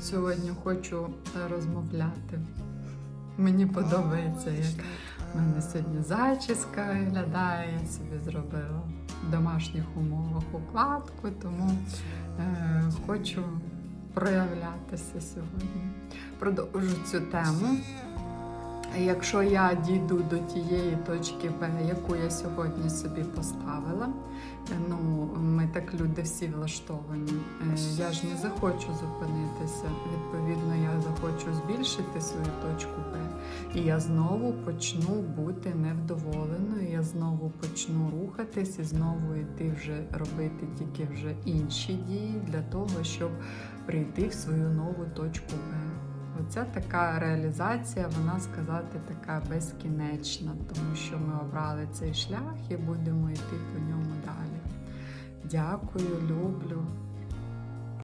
Сьогодні хочу розмовляти. Мені подобається, як в мене сьогодні зачіска виглядає. Я собі зробила в домашніх умовах укладку, тому е, хочу проявлятися сьогодні. Продовжу цю тему. Якщо я дійду до тієї точки яку я сьогодні собі поставила, е, ну так люди всі влаштовані. е, Я ж не захочу зупинитися. Відповідно, я захочу збільшити свою точку Б. І я знову почну бути невдоволеною. Я знову почну рухатись і знову йти вже робити тільки вже інші дії для того, щоб прийти в свою нову точку Б. Оця така реалізація, вона сказати, така безкінечна, тому що ми обрали цей шлях і будемо йти по ньому далі. Дякую, люблю.